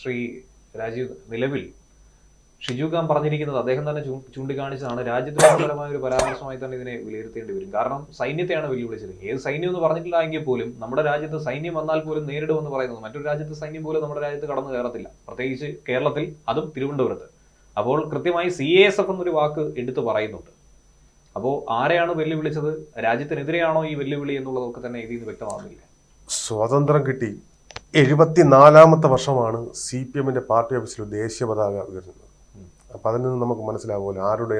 ശ്രീ രാജീവ് നിലവിൽ ഷിജു ഖാൻ പറഞ്ഞിരിക്കുന്നത് അദ്ദേഹം തന്നെ ചൂണ്ടിക്കാണിച്ചതാണ് രാജ്യദ്രോഹപരമായ ഒരു പരാമർശമായി തന്നെ ഇതിനെ വിലയിരുത്തേണ്ടി വരും. കാരണം സൈന്യത്തെയാണ് വെല്ലുവിളിച്ചത്. ഏത് സൈന്യം എന്ന് പറഞ്ഞിട്ടില്ല എങ്കിൽ പോലും നമ്മുടെ രാജ്യത്ത് സൈന്യം വന്നാൽ പോലും നേരിടുമെന്ന് പറയുന്നത് മറ്റൊരു രാജ്യത്ത് സൈന്യം പോലും നമ്മുടെ രാജ്യത്ത് കടന്നു കയറത്തില്ല. പ്രത്യേകിച്ച് കേരളത്തിൽ അതും തിരുവനന്തപുരത്ത്. അപ്പോൾ കൃത്യമായി സി എ എസ് എഫ് എന്നൊരു വാക്ക് എടുത്തു പറയുന്നുണ്ട്. അപ്പോൾ ആരെയാണ് വെല്ലുവിളിച്ചത്? രാജ്യത്തിനെതിരെയാണോ ഈ വെല്ലുവിളി എന്നുള്ളതൊക്കെ തന്നെ ഇതിൽ നിന്ന് വ്യക്തമാകുന്നില്ല സ്വാതന്ത്ര്യം കിട്ടി. എഴുപത്തിനാലാമത്തെ വർഷമാണ് സി പി എമ്മിന്റെ പാർട്ടി ഓഫീസിൽ ദേശീയ പതാക ഉയരുന്നത് അപ്പം അതിൽ നിന്ന് നമുക്ക് മനസ്സിലാവുമല്ലോ ആരുടെ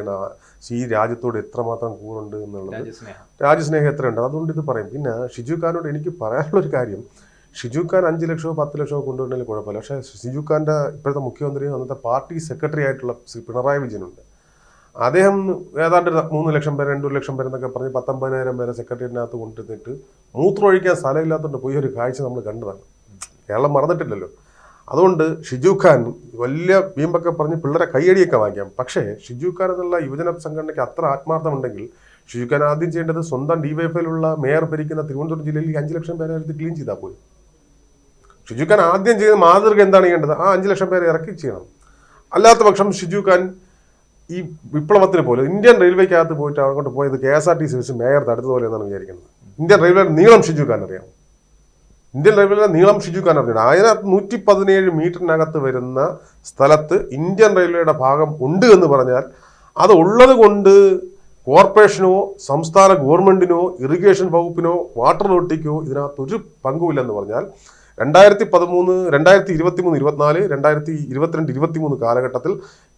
ഈ രാജ്യത്തോട് എത്രമാത്രം കൂറുണ്ട് എന്നുള്ളത്. രാജ്യസ്നേഹം. എത്രയുണ്ട്? അതുകൊണ്ട് ഇത് പറയും. പിന്നെ ഷിജു ഖാനോട് എനിക്ക് പറയാനുള്ളൊരു കാര്യം ഷിജു ഖാൻ അഞ്ച് ലക്ഷമോ പത്ത് ലക്ഷമോ കൊണ്ടുവരണമെങ്കിൽ കുഴപ്പമില്ല. പക്ഷേ ഷിജു ഖാന്റെ ഇപ്പോഴത്തെ മുഖ്യമന്ത്രി അന്നത്തെ പാർട്ടി സെക്രട്ടറി ആയിട്ടുള്ള ശ്രീ പിണറായി വിജയനുണ്ട്. അദ്ദേഹം ഏതാണ്ട് മൂന്ന് ലക്ഷം പേര് രണ്ടു ലക്ഷം പേര് എന്നൊക്കെ പറഞ്ഞ് പത്തൊമ്പതിനായിരം പേരെ സെക്രട്ടറിയറ്റിനകത്ത് കൊണ്ടുവന്നിട്ട് മൂത്രമൊഴിക്കാൻ സ്ഥലമില്ലാത്തതുകൊണ്ട് പോയി ഒരു കാഴ്ച നമ്മൾ കണ്ടതാണ്. കേരളം മറന്നിട്ടില്ലല്ലോ. അതുകൊണ്ട് ഷിജു ഖാൻ വലിയ വീമ്പൊക്കെ പറഞ്ഞ് പിള്ളേരെ കൈയടിയൊക്കെ വാങ്ങിക്കാം. പക്ഷേ ഷിജു ഖാൻ എന്നുള്ള യുവജന സംഘടനയ്ക്ക് അത്ര ആത്മാർത്ഥമുണ്ടെങ്കിൽ ഷിജു ഖാൻ ആദ്യം ചെയ്യേണ്ടത് സ്വന്തം ഡിവൈഎഫ്ഐയിലുള്ള മേയർ ഭരിക്കുന്ന തിരുവനന്തപുരം ജില്ലയിൽ അഞ്ച് ലക്ഷം പേരെ എടുത്ത് ക്ലീൻ ചെയ്താൽ പോയി ഷിജു ഖാൻ ആദ്യം ചെയ്ത മാതൃക എന്താണ് ചെയ്യേണ്ടത്? ആ അഞ്ച് ലക്ഷം പേരെ ഇറക്കി ചെയ്യണം. അല്ലാത്ത പക്ഷം ഷിജു ഖാൻ ഈ വിപ്ലവത്തിന് പോലെ ഇന്ത്യൻ റെയിൽവേക്കകത്ത് പോയിട്ട് അങ്ങോട്ട് പോയത് K S R T C bus mayor തടുത്തതുപോലെ എന്നാണ് വിചാരിക്കുന്നത്. ഇന്ത്യൻ റെയിൽവേ നീളം ഷിജു ഖാൻ അറിയാം ഇന്ത്യൻ റെയിൽവേയുടെ നീളം ഷിജു ഖാൻ അറിഞ്ഞു അതിനകത്ത് നൂറ്റി പതിനേഴ് മീറ്ററിനകത്ത് വരുന്ന സ്ഥലത്ത് ഇന്ത്യൻ റെയിൽവേയുടെ ഭാഗം ഉണ്ട് എന്ന് പറഞ്ഞാൽ അത് ഉള്ളത് കൊണ്ട് കോർപ്പറേഷനോ സംസ്ഥാന ഗവൺമെന്റിനോ ഇറിഗേഷൻ വകുപ്പിനോ വാട്ടർ അതോറിറ്റിക്കോ ഇതിനകത്ത് ഒരു പങ്കുമില്ലെന്ന് പറഞ്ഞാൽ രണ്ടായിരത്തി പതിമൂന്ന് രണ്ടായിരത്തി ഇരുപത്തി മൂന്ന് ഇരുപത്തിനാല് രണ്ടായിരത്തി ഇരുപത്തിരണ്ട് ഇരുപത്തി മൂന്ന് കാലഘട്ടത്തിൽ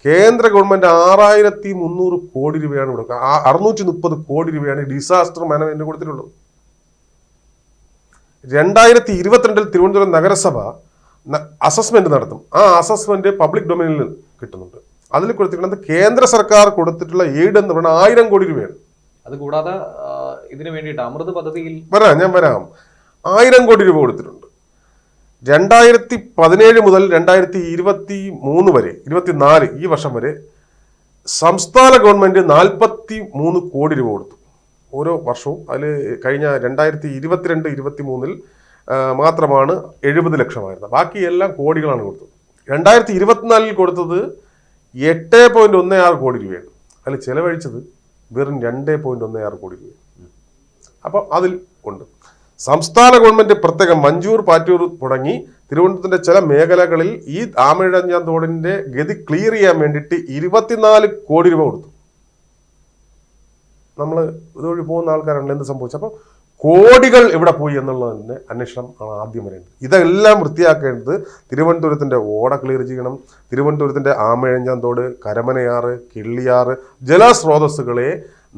കേന്ദ്ര ഗവൺമെന്റ് ആറായിരത്തി മുന്നൂറ് കോടി രൂപയാണ് കൊടുക്കുക. അറുന്നൂറ്റി മുപ്പത് കോടി രൂപയാണ് ഡിസാസ്റ്റർ മാനേജ്മെന്റ് കൊടുത്തിട്ടുള്ളത്. രണ്ടായിരത്തി ഇരുപത്തിരണ്ടിൽ തിരുവനന്തപുരം നഗരസഭ അസസ്മെന്റ് നടത്തും. ആ അസസ്മെന്റ് പബ്ലിക് ഡൊമൈനിൽ കിട്ടുന്നുണ്ട്. അതിൽ കൊടുത്തിട്ടുള്ളത് കേന്ദ്ര സർക്കാർ കൊടുത്തിട്ടുള്ള എയ്ഡ് എന്ന് പറഞ്ഞാൽ ആയിരം കോടി രൂപയാണ്. അത് കൂടാതെ ഇതിനു വേണ്ടിയിട്ട് അമൃത് പദ്ധതിയിൽ വരാം ഞാൻ വരാം. ആയിരം കോടി രൂപ കൊടുത്തിട്ടുണ്ട്. രണ്ടായിരത്തി പതിനേഴ് മുതൽ രണ്ടായിരത്തി ഇരുപത്തി മൂന്ന് വരെ ഇരുപത്തിനാല് ഈ വർഷം വരെ സംസ്ഥാന ഗവൺമെന്റ് നാൽപ്പത്തി മൂന്ന് കോടി രൂപ കൊടുത്തു. ഓരോ വർഷവും അതിൽ കഴിഞ്ഞ രണ്ടായിരത്തി ഇരുപത്തിരണ്ട് ഇരുപത്തി മൂന്നിൽ മാത്രമാണ് എഴുപത് ലക്ഷമായിരുന്നത്. ബാക്കി എല്ലാം കോടികളാണ് കൊടുത്തത്. രണ്ടായിരത്തി ഇരുപത്തിനാലിൽ കൊടുത്തത് എട്ട് പോയിന്റ് ഒന്ന് ആറ് കോടി രൂപയാണ്. അതിൽ ചിലവഴിച്ചത് വെറും രണ്ട് പോയിന്റ് ഒന്ന് ആറ് കോടി രൂപയാണ്. അപ്പം അതിൽ ഉണ്ട്. സംസ്ഥാന ഗവൺമെന്റ് പ്രത്യേകം മഞ്ചൂർ പാറ്റൂർ തുടങ്ങി തിരുവനന്തപുരത്തിന്റെ ചില മേഖലകളിൽ ഈ ആമഴഞ്ഞാൻ തോടിന്റെ ഗതി ക്ലിയർ ചെയ്യാൻ വേണ്ടിയിട്ട് ഇരുപത്തിനാല് കോടി രൂപ കൊടുത്തു. നമ്മൾ ഇതുവഴി പോകുന്ന ആൾക്കാരാണ് എന്ത് സംഭവിച്ചു? അപ്പോൾ കോടികൾ എവിടെ പോയി എന്നുള്ളതിന്റെ അന്വേഷണം ആണ് ആദ്യം വരേണ്ടത്. ഇതെല്ലാം വൃത്തിയാക്കേണ്ടത് തിരുവനന്തപുരത്തിന്റെ ഓട ക്ലിയർ ചെയ്യണം. തിരുവനന്തപുരത്തിന്റെ ആമഴഞ്ചാന്തോട് തോട് കരമനയാറ് കിള്ളിയാറ് ജലസ്രോതസ്സുകളെ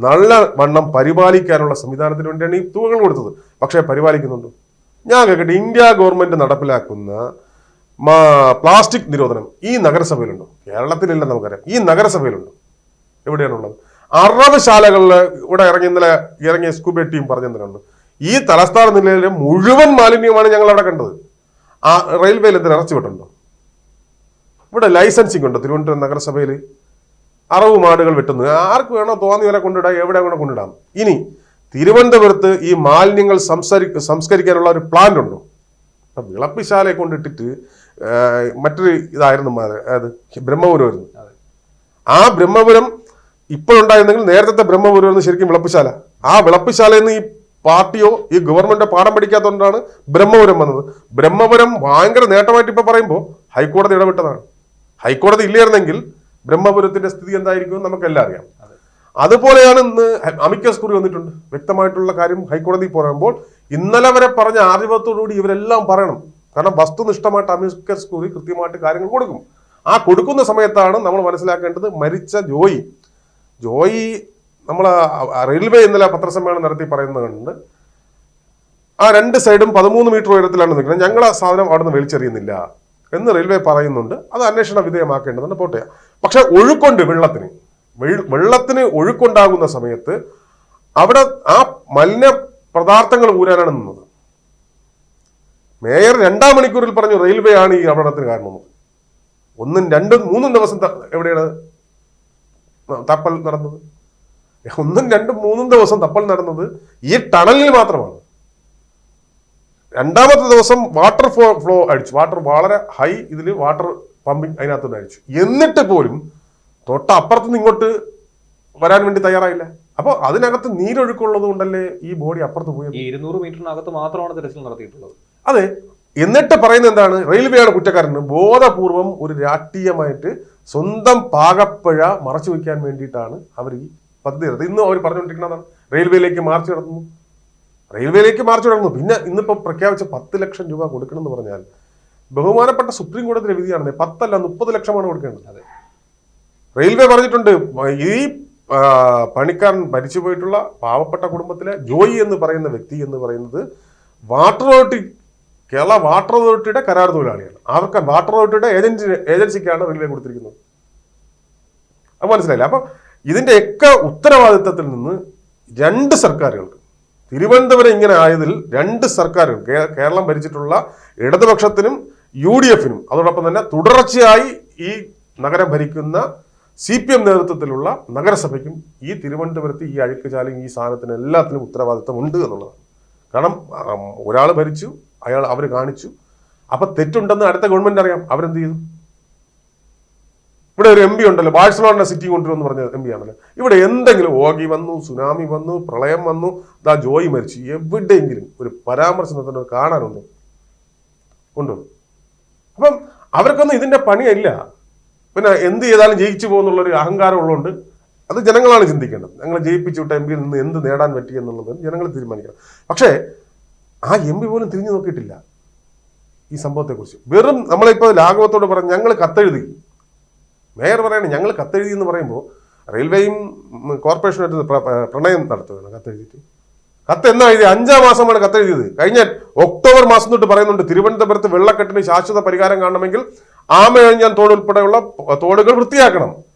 നല്ല വണ്ണം പരിപാലിക്കാനുള്ള സംവിധാനത്തിന് വേണ്ടിയാണ് ഈ തുകകൾ കൊടുത്തത്. പക്ഷേ പരിപാലിക്കുന്നുണ്ട്? ഞാൻ കേൾക്കട്ടെ ഇന്ത്യ ഗവൺമെന്റ് നടപ്പിലാക്കുന്ന പ്ലാസ്റ്റിക് നിരോധനം ഈ നഗരസഭയിലുണ്ടോ? കേരളത്തിലില്ല നമുക്കറിയാം. ഈ നഗരസഭയിലുണ്ടോ? എവിടെയാണുള്ളത്? അറബ് ശാലകളിൽ ഇവിടെ ഇറങ്ങി ഇന്നലെ ഇറങ്ങിയ സ്കൂബ ടീം പറഞ്ഞെന്തിനുണ്ട്? ഈ തലസ്ഥാന നിലയിലെ മുഴുവൻ മാലിന്യമാണ് ഞങ്ങൾ അവിടെ കണ്ടത്. ആ റെയിൽവേയിൽ എന്തിനു ഇറച്ചി വിട്ടുണ്ടോ ഇവിടെ ലൈസൻസിങ് ഉണ്ട് തിരുവനന്തപുരം നഗരസഭയിൽ അറവ് മാടുകൾ വെട്ടുന്നത് ആർക്ക് വേണോ തോന്നി വരെ കൊണ്ടിടാം എവിടെ വേണോ കൊണ്ടിടാം ഇനി തിരുവനന്തപുരത്ത് ഈ മാലിന്യങ്ങൾ സംസാരി സംസ്കരിക്കാനുള്ള ഒരു പ്ലാന്റ് ഉണ്ടോ? അപ്പം വിളപ്പിശാലയെ കൊണ്ടിട്ടിട്ട് മറ്റൊരു ഇതായിരുന്നു അതായത് ബ്രഹ്മപുരം ബ്രഹ്മപുരമായിരുന്നു. ആ ബ്രഹ്മപുരം ഇപ്പോഴുണ്ടായിരുന്നെങ്കിൽ നേരത്തെ ബ്രഹ്മപുരം എന്ന് ശരിക്കും വിളപ്പിശാല. ആ വിളപ്പുശാലയിൽ നിന്ന് ഈ പാർട്ടിയോ ഈ ഗവൺമെന്റോ പാഠം പഠിക്കാത്തതുകൊണ്ടാണ് ബ്രഹ്മപുരം വന്നത്. ബ്രഹ്മപുരം ഭയങ്കര നേട്ടമായിട്ട് ഇപ്പൊ പറയുമ്പോൾ ഹൈക്കോടതി ഇടപെട്ടതാണ്. ഹൈക്കോടതി ഇല്ലായിരുന്നെങ്കിൽ ബ്രഹ്മപുരത്തിന്റെ സ്ഥിതി എന്തായിരിക്കും നമുക്കെല്ലാം അറിയാം. അതുപോലെയാണ് ഇന്ന് അമിക്കസ് കുറി വന്നിട്ടുണ്ട്. വ്യക്തമായിട്ടുള്ള കാര്യം ഹൈക്കോടതി പറയുമ്പോൾ ഇന്നലെ വരെ പറഞ്ഞ ആധിപത്യത്തോടുകൂടി ഇവരെല്ലാം പറയണം. കാരണം വസ്തുനിഷ്ഠമായിട്ട് അമിക്കസ് കുറി കൃത്യമായിട്ട് കാര്യങ്ങൾ കൊടുക്കും. ആ കൊടുക്കുന്ന സമയത്താണ് നമ്മൾ മനസ്സിലാക്കേണ്ടത് മരിച്ച ജോയി. ജോയി നമ്മൾ റെയിൽവേ ഇന്നലെ പത്രസമ്മേളനം നടത്തി പറയുന്നത് കണ്ട് ആ രണ്ട് സൈഡും പതിമൂന്ന് മീറ്റർ ഉയരത്തിലാണ് നിൽക്കുന്നത്. ഞങ്ങൾ ആ സാധനം അവിടെ നിന്ന് വലിച്ചെറിയുന്നില്ല എന്ന് റെയിൽവേ പറയുന്നുണ്ട്. അത് അന്വേഷണ വിധേയമാക്കേണ്ടതുണ്ട്. പോട്ടെ. പക്ഷെ ഒഴുക്കുണ്ട് വെള്ളത്തിന്. വെള്ളത്തിന് ഒഴുക്കുണ്ടാകുന്ന സമയത്ത് അവിടെ ആ മലിന പദാർത്ഥങ്ങൾ ഊരാനാണ് നിന്നത്. മേയർ രണ്ടാം മണിക്കൂറിൽ പറഞ്ഞു റെയിൽവേ ആണ് ഈ അപകടത്തിന് കാരണമെന്ന്. ഒന്നും രണ്ടും മൂന്നും ദിവസം എവിടെയാണ്? തപ്പൽ നടന്നത്? ഒന്നും രണ്ടും മൂന്നും ദിവസം തപ്പൽ നടന്നത് ഈ ടണലിൽ മാത്രമാണ്. രണ്ടാമത്തെ ദിവസം വാട്ടർ ഫ്ലോ ഫ്ലോ അടിച്ചു. വാട്ടർ വളരെ ഹൈ ഇതിൽ വാട്ടർ പമ്പിങ് അതിനകത്ത് അടിച്ചു. എന്നിട്ട് പോലും തൊട്ടപ്പുറത്തുനിന്ന് ഇങ്ങോട്ട് വരാൻ വേണ്ടി തയ്യാറായില്ല. അപ്പോൾ അതിനകത്ത് നീരൊഴുക്കുള്ളത് കൊണ്ടല്ലേ ഈ ബോഡി അപ്പുറത്ത് പോയത്? ഈ ഇരുന്നൂറ് മീറ്ററിനകത്ത് മാത്രമാണ് തിരച്ചിൽ നടത്തിയിട്ടുള്ളത്. അതെ. എന്നിട്ട് പറയുന്നത് എന്താണ്? റെയിൽവേയാണ് കുറ്റക്കാരന് ബോധപൂർവം ഒരു രാഷ്ട്രീയമായിട്ട് സ്വന്തം പാകപ്പഴ മറച്ചു വയ്ക്കാൻ വേണ്ടിയിട്ടാണ് അവർ ഈ പദ്ധതി എടുത്തത് ഇന്നും അവർ പറഞ്ഞുകൊണ്ടിരിക്കുന്നതാണ് റെയിൽവേയിലേക്ക് മാർച്ച് നടത്തുന്നു റെയിൽവേയിലേക്ക് മാർച്ച് നടന്നു പിന്നെ ഇന്നിപ്പോൾ പ്രഖ്യാപിച്ച പത്ത് ലക്ഷം രൂപ കൊടുക്കണമെന്ന് പറഞ്ഞാൽ ബഹുമാനപ്പെട്ട സുപ്രീം കോടതിയുടെ വിധിയാണ് പത്തല്ല മുപ്പത് ലക്ഷമാണ് കൊടുക്കേണ്ടത്. അതെ. റെയിൽവേ പറഞ്ഞിട്ടുണ്ട് ഈ പണിക്കാരൻ പണിക്കാരൻ മരിച്ചുപോയിട്ടുള്ള പാവപ്പെട്ട കുടുംബത്തിലെ ജോയി എന്ന് പറയുന്ന വ്യക്തി എന്ന് പറയുന്നത് വാട്ടർ അതോറിറ്റി കേരള വാട്ടർ അതോറിറ്റിയുടെ കരാർ തൊഴിലാളിയാണ് അവർക്ക് വാട്ടർ അതോറിറ്റിയുടെ ഏജൻസി ഏജൻസിക്കാണ് റെയിൽവേ കൊടുത്തിരിക്കുന്നത്. അത് മനസ്സിലായില്ല? അപ്പം ഇതിന്റെയൊക്കെ ഉത്തരവാദിത്തത്തിൽ നിന്ന് രണ്ട് സർക്കാരുകൾക്ക് തിരുവനന്തപുരം ഇങ്ങനെ ആയതിൽ രണ്ട് സർക്കാരുകൾ കേരളം ഭരിച്ചിട്ടുള്ള ഇടതുപക്ഷത്തിനും യു ഡി എഫിനും അതോടൊപ്പം തന്നെ തുടർച്ചയായി ഈ നഗരം ഭരിക്കുന്ന സി പി എം നേതൃത്വത്തിലുള്ള നഗരസഭയ്ക്കും ഈ തിരുവനന്തപുരത്ത് ഈ അഴുക്കുചാലും ഈ സാധനത്തിന് എല്ലാത്തിനും ഉത്തരവാദിത്തം ഉണ്ട് എന്നുള്ളതാണ്. കാരണം ഒരാൾ ഭരിച്ചു അയാൾ അവർ കാണിച്ചു. അപ്പൊ തെറ്റുണ്ടെന്ന് അടുത്ത ഗവൺമെന്റ് അറിയാം. അവരെന്ത് ചെയ്തു? ഇവിടെ ഒരു എം പി ഉണ്ടല്ലോ. ബാഴ്സലോണ സിറ്റി കൊണ്ടുവരുമെന്ന് പറഞ്ഞ എം പി ആണല്ലോ. ഇവിടെ എന്തെങ്കിലും ഓഗി വന്നു സുനാമി വന്നു പ്രളയം വന്നു ദാ ജോയി മരിച്ചു. എവിടെയെങ്കിലും ഒരു പരാമർശം നടത്തുന്നത് കാണാനുണ്ടോ? ഉണ്ടോ? അപ്പം അവർക്കൊന്നും ഇതിന്റെ പണിയല്ല. പിന്നെ എന്ത് ചെയ്താലും ജയിച്ചു പോകുന്നുള്ളൊരു അഹങ്കാരം ഉള്ളതുകൊണ്ട് അത് ജനങ്ങളാണ് ചിന്തിക്കേണ്ടത്. ഞങ്ങൾ ജയിപ്പിച്ചു വിട്ട എം പിയിൽ നിന്ന് എന്ത് നേടാൻ പറ്റി എന്നുള്ളത് ജനങ്ങൾ തീരുമാനിക്കണം. പക്ഷേ ആ എം പി പോലും തിരിഞ്ഞു നോക്കിയിട്ടില്ല ഈ സംഭവത്തെക്കുറിച്ച്. വെറും നമ്മളിപ്പോൾ ലാഘവത്തോട് പറഞ്ഞു ഞങ്ങൾ കത്തെഴുതി. മേയർ പറയണേ ഞങ്ങൾ കത്തെഴുതി എന്ന് പറയുമ്പോൾ റെയിൽവേയും കോർപ്പറേഷനും കോർപ്പറേഷനുമായിട്ട് പ്ര- പ്ര- പ്രണയം നടത്തുകയാണ് കത്തെഴുതിയിട്ട്. കത്ത് എന്നാ എഴുതി അഞ്ചാം മാസമാണ് കത്തെഴുതിയത്. കഴിഞ്ഞ ഒക്ടോബർ മാസം തൊട്ട് പറയുന്നുണ്ട് തിരുവനന്തപുരത്ത് വെള്ളക്കെട്ടിന് ശാശ്വത പരിഹാരം കാണണമെങ്കിൽ ആമയഴിഞ്ഞാൻ തോട് ഉൾപ്പെടെയുള്ള തോടുകൾ വൃത്തിയാക്കണം.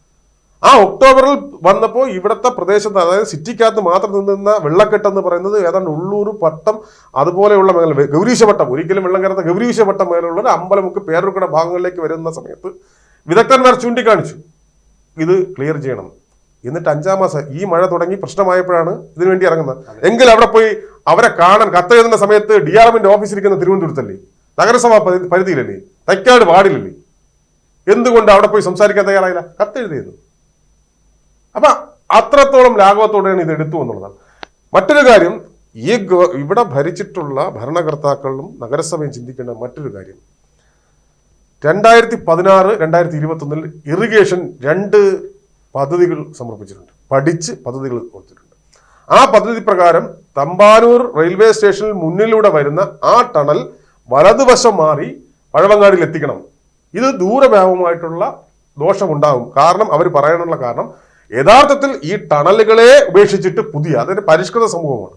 ആ ഒക്ടോബറിൽ വന്നപ്പോൾ ഇവിടുത്തെ പ്രദേശത്ത് അതായത് സിറ്റിക്കകത്ത് മാത്രം നിന്നിരുന്ന വെള്ളക്കെട്ട് എന്ന് പറയുന്നത് ഏതാണ്ട് ഉള്ളൂർ പട്ടം അതുപോലെയുള്ള മേഖല ഗൗരീശപട്ടം. ഒരിക്കലും വെള്ളം കയറുന്ന ഗൗരീശവട്ടം മേലുള്ള അമ്പലമുക്ക് പേരൂർക്കട ഭാഗങ്ങളിലേക്ക് വരുന്ന സമയത്ത് വിദഗ്ധന്മാർ ചൂണ്ടിക്കാണിച്ചു. ഇത് ക്ലിയർ ചെയ്യണം. എന്നിട്ട് അഞ്ചാം മാസം ഈ മഴ തുടങ്ങി പ്രശ്നമായപ്പോഴാണ് ഇതിനു വേണ്ടി ഇറങ്ങുന്നത്. എങ്കിൽ അവിടെ പോയി അവരെ കാണാൻ കത്തെഴുതുന്ന സമയത്ത് ഡി ആർ എമ്മിന്റെ ഓഫീസിരിക്കുന്ന തിരുവനന്തപുരത്തല്ലേ? നഗരസഭാ പരി- പരിധിയിലല്ലേ? തൈക്കാട് വാർഡിലല്ലേ? എന്തുകൊണ്ട് അവിടെ പോയി സംസാരിക്കാൻ തയ്യാറായില്ല? കത്തെഴുതിയത് അപ്പൊ അത്രത്തോളം ലാഘവത്തോടെയാണ് ഇത് എടുത്തു എന്നുള്ളതാണ്. മറ്റൊരു കാര്യം ഈ ഇവിടെ ഭരിച്ചിട്ടുള്ള ഭരണകർത്താക്കളും നഗരസഭയും ചിന്തിക്കേണ്ട മറ്റൊരു കാര്യം. രണ്ടായിരത്തി പതിനാറ് രണ്ടായിരത്തി ഇരുപത്തൊന്നിൽ ഇറിഗേഷൻ രണ്ട് പദ്ധതികൾ സമർപ്പിച്ചിട്ടുണ്ട്. പഠിച്ച് പദ്ധതികൾ കൊടുത്തിട്ടുണ്ട്. ആ പദ്ധതി പ്രകാരം തമ്പാനൂർ റെയിൽവേ സ്റ്റേഷനിൽ മുന്നിലൂടെ വരുന്ന ആ ടണൽ വലതുവശം മാറി പഴവങ്ങാടിയിൽ എത്തിക്കണം. ഇത് ദൂരവ്യാപകമായിട്ടുള്ള ദോഷമുണ്ടാകും. കാരണം അവർ പറയാനുള്ള കാരണം യഥാർത്ഥത്തിൽ ഈ ടണലുകളെ ഉപേക്ഷിച്ചിട്ട് പുതിയ അതൊരു പരിഷ്കൃത സമൂഹമാണ്.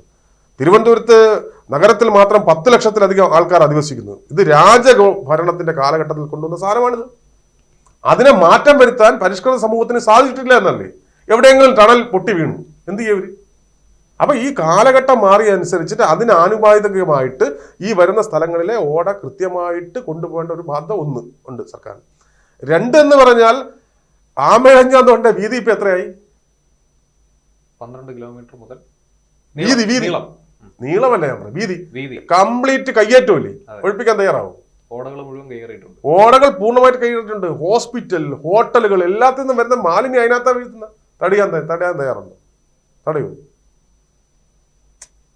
തിരുവനന്തപുരത്ത് നഗരത്തിൽ മാത്രം പത്ത് ലക്ഷത്തിലധികം ആൾക്കാർ അധിവസിക്കുന്നു. ഇത് രാജഭരണത്തിന്റെ കാലഘട്ടത്തിൽ കൊണ്ടുവന്ന സാധനമാണിത്. അതിനെ മാറ്റം വരുത്താൻ പരിഷ്കൃത സമൂഹത്തിന് സാധിച്ചിട്ടില്ല എന്നല്ലേ? എവിടെയെങ്കിലും ടണൽ പൊട്ടി വീണു. എന്ത് ചെയ്യവര് അപ്പൊ ഈ കാലഘട്ടം മാറിയ അനുസരിച്ചിട്ട് അതിന് ആനുപാതികമായിട്ട് ഈ വരുന്ന സ്ഥലങ്ങളിലെ ഓട കൃത്യമായിട്ട് കൊണ്ടുപോകേണ്ട ഒരു ബാധ്യത ഒന്ന് ഉണ്ട് സർക്കാർ രണ്ട് എന്ന് പറഞ്ഞാൽ ആമേഴഞ്ഞാന്തോണ്ട വീതി ഇപ്പൊ എത്രയായി? പന്ത്രണ്ട് കിലോമീറ്റർ മുതൽ വീതി, വീതി. നീളമല്ല ഞാൻ വീതി. വീതി. കംപ്ലീറ്റ് കയ്യേറ്റമില്ലേ? ഇല്ലേ ഒഴിപ്പിക്കാൻ തയ്യാറാവും? ഓടകൾ മുഴുവൻ കയറിയിട്ടുണ്ട് ഓടകൾ പൂർണമായിട്ട് കൈയേറിയിട്ടുണ്ട് ഹോസ്പിറ്റൽ ഹോട്ടലുകൾ എല്ലാത്തിൽ നിന്നും വരുന്ന മാലിന്യം അതിനകത്താ വീഴ്ത്തുന്ന തടയാൻ തടയാൻ തയ്യാറുണ്ട്. തടയൂ.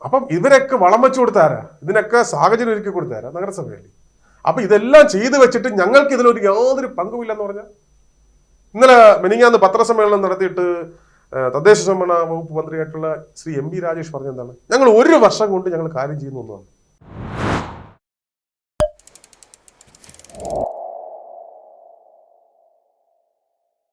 അപ്പം ഇവരൊക്കെ വളം വെച്ചു കൊടുത്താരാ? ഇതിനൊക്കെ സാഹചര്യം ഒരുക്കി കൊടുത്താരാ? നഗരസഭയല്ലേ? അപ്പൊ ഇതെല്ലാം ചെയ്തു വെച്ചിട്ട് ഞങ്ങൾക്ക് ഇതിലൊരു യാതൊരു പങ്കുമില്ലെന്ന് പറഞ്ഞാൽ ഇന്നലെ മെനിങ്ങാന്ന് പത്രസമ്മേളനം നടത്തിയിട്ട് തദ്ദേശ സംവരണ വകുപ്പ് മന്ത്രിയായിട്ടുള്ള ശ്രീ എം പി രാജേഷ് പറഞ്ഞെന്താണ്? ഞങ്ങൾ ഒരു വർഷം കൊണ്ട് ഞങ്ങൾ കാര്യം ചെയ്യുന്നു എന്നാണ്